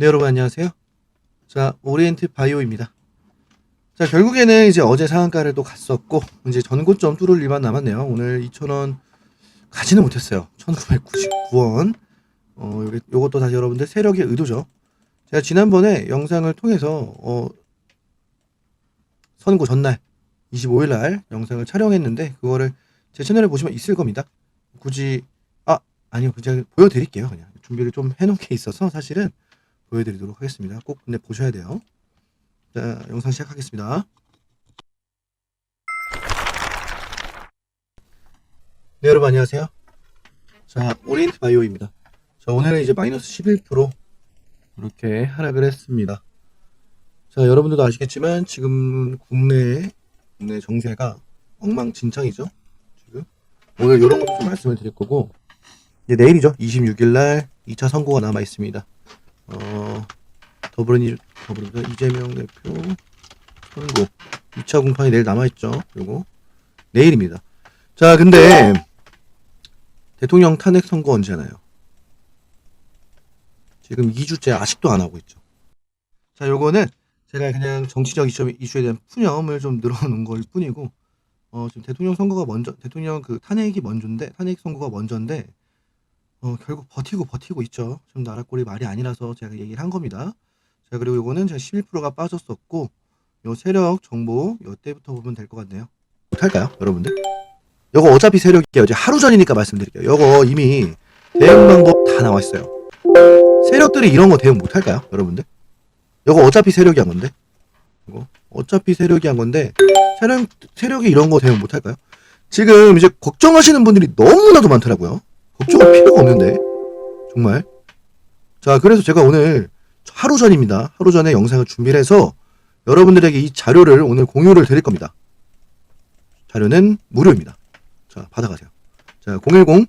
네, 여러분 안녕하세요. 자, 오리엔트 바이오입니다. 자, 결국에는 이제 어제 상한가를 또 갔었고, 이제 전고점 뚫을 일만 남았네요. 오늘 2,000원 가지는 못했어요. 1,999원. 어, 요게, 요것도 다시 여러분들 세력의 의도죠. 제가 지난번에 영상을 통해서, 어, 선고 전날, 25일 날 영상을 촬영했는데, 그거를 제 채널에 보시면 있을 겁니다. 굳이, 아, 아니요. 그냥 보여드릴게요. 그냥. 준비를 좀 해놓은 게 있어서 사실은 보여드리도록 하겠습니다. 꼭 근데 보셔야 돼요. 자, 영상 시작하겠습니다. 네, 여러분 안녕하세요. 자, 오리엔트 바이오입니다. 자, 오늘은 이제 마이너스 11% 이렇게 하락을 했습니다. 자, 여러분들도 아시겠지만 지금 국내 국내 정세가 엉망진창이죠. 지금 오늘 이런 것도 좀 말씀을 드릴 거고 이제 내일이죠. 26일 날 2차 선고가 남아 있습니다. 어, 더불어민 더불어민주당 이재명 대표 선고 2차 공판이 내일 남아 있죠. 요거 내일입니다. 자, 근데 대통령 탄핵 선거 언제 나요? 지금 2주째 아직도 안 하고 있죠. 자, 요거는 제가 그냥 정치적 이슈, 이슈에 대한 푸념을 좀 늘어놓은 걸 뿐이고, 어, 지금 대통령 선거가 먼저, 대통령 그 탄핵이 먼저인데, 탄핵 선거가 먼저인데, 어, 결국 버티고 버티고 있죠. 좀 나라 꼴이 말이 아니라서 제가 얘기를 한 겁니다. 자, 그리고 요거는 제가 11%가 빠졌었고, 요 세력 정보, 요 때부터 보면 될 것 같네요. 할까요, 여러분들? 요거 어차피 세력이에요. 이제 하루 전이니까 말씀드릴게요. 요거 이미 대응 방법 다 나와 있어요. 세력들이 이런 거 대응 못 할까요, 여러분들? 요거 어차피 세력이 한 건데. 이거 어차피 세력이 한 건데 세력 세력이 이런 거 대응 못 할까요? 지금 이제 걱정하시는 분들이 너무나도 많더라고요. 걱정할 필요가 없는데 정말. 자, 그래서 제가 오늘 하루 전입니다. 하루 전에 영상을 준비를 해서 여러분들에게 이 자료를 오늘 공유를 드릴 겁니다. 자료는 무료입니다. 자, 받아가세요. 자, 010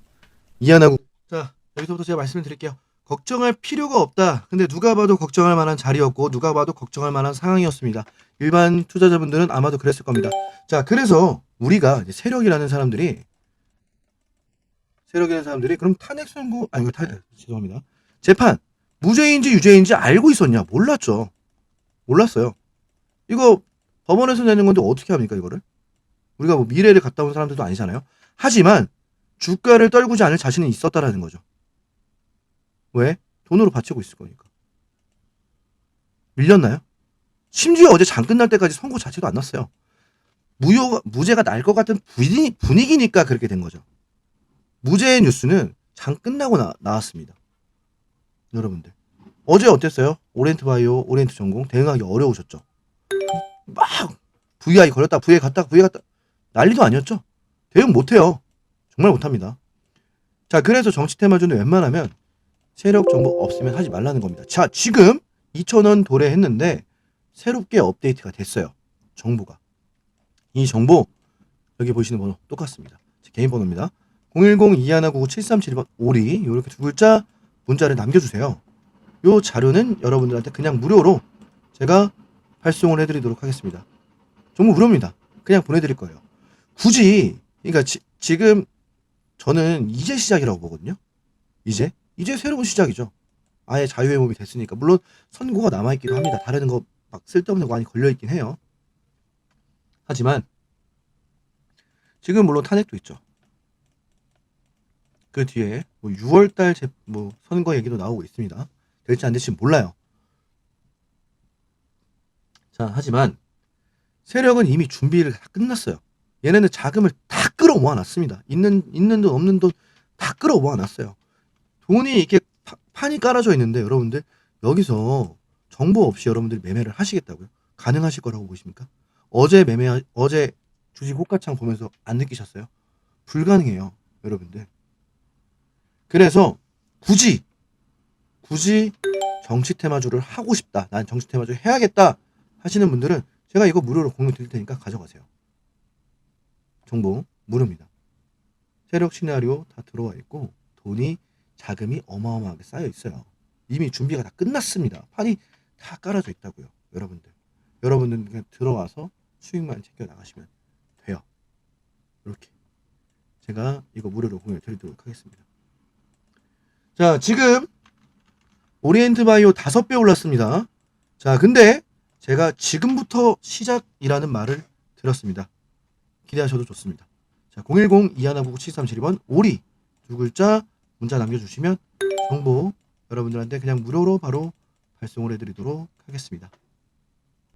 이하나구. 자, 여기서부터 제가 말씀을 드릴게요. 걱정할 필요가 없다. 근데 누가 봐도 걱정할 만한 자리였고 누가 봐도 걱정할 만한 상황이었습니다. 일반 투자자분들은 아마도 그랬을 겁니다. 자, 그래서 우리가 세력이라는 사람들이 세력이라는 사람들이 그럼 탄핵 선고 아니 그탄 죄송합니다. 재판 무죄인지 유죄인지 알고 있었냐? 몰랐죠. 몰랐어요. 이거 법원에서 내는 건데 어떻게 합니까 이거를? 우리가 뭐 미래를 갔다 온 사람들도 아니잖아요. 하지만 주가를 떨구지 않을 자신은 있었다라는 거죠. 왜? 돈으로 바치고 있을 거니까. 밀렸나요? 심지어 어제 장 끝날 때까지 선고 자체도 안 났어요. 무효가, 무죄가 날 것 같은 분위, 분위기니까 그렇게 된 거죠. 무죄의 뉴스는 장 끝나고 나, 나왔습니다. 여러분들. 어제 어땠어요? 오렌트 바이오, 오렌트 전공 대응하기 어려우셨죠? 막 VI 걸렸다, VI 갔다, VI 갔다 난리도 아니었죠? 대응 못해요. 정말 못합니다. 자, 그래서 정치 테마주는 웬만하면 세력 정보 없으면 하지 말라는 겁니다. 자, 지금 2,000원 도래했는데 새롭게 업데이트가 됐어요. 정보가. 이 정보 여기 보시는 번호 똑같습니다. 제 개인 번호입니다. 010-2199-737번 오리 이렇게 두 글자 문자를 남겨주세요. 요 자료는 여러분들한테 그냥 무료로 제가 발송을 해드리도록 하겠습니다. 정보 무료입니다. 그냥 보내드릴 거예요. 굳이 그러니까 지, 지금 저는 이제 시작이라고 보거든요. 이제 이제 새로운 시작이죠. 아예 자유의 몸이 됐으니까 물론 선고가 남아 있기도 합니다. 다른 거 막 쓸데없는 거 많이 걸려 있긴 해요. 하지만 지금 물론 탄핵도 있죠. 그 뒤에 뭐 6월달 제, 뭐 선거 얘기도 나오고 있습니다. 될지 안 될지 몰라요. 자 하지만 세력은 이미 준비를 다 끝났어요. 얘네는 자금을 다 끌어 모아 놨습니다. 있는 있는 돈 없는 돈 다 끌어 모아 놨어요. 돈이 이렇게 파, 판이 깔아져 있는데 여러분들 여기서 정보 없이 여러분들이 매매를 하시겠다고요? 가능하실 거라고 보십니까? 어제 매매 어제 주식 호가창 보면서 안 느끼셨어요? 불가능해요, 여러분들. 그래서 굳이 굳이 정치 테마주를 하고 싶다. 난 정치 테마주 해야겠다 하시는 분들은 제가 이거 무료로 공유 드릴 테니까 가져가세요. 정보 무료입니다. 세력 시나리오 다 들어와 있고 돈이 자금이 어마어마하게 쌓여 있어요. 이미 준비가 다 끝났습니다. 판이 다 깔아져 있다고요. 여러분들. 여러분들 그냥 들어와서 수익만 챙겨 나가시면 돼요. 이렇게. 제가 이거 무료로 공유 드리도록 하겠습니다. 자, 지금 오리엔트 바이오 5배 올랐습니다. 자, 근데 제가 지금부터 시작이라는 말을 들었습니다. 기대하셔도 좋습니다. 자, 010-2199-7372번 오리 두 글자 문자 남겨주시면 정보 여러분들한테 그냥 무료로 바로 발송을 해드리도록 하겠습니다.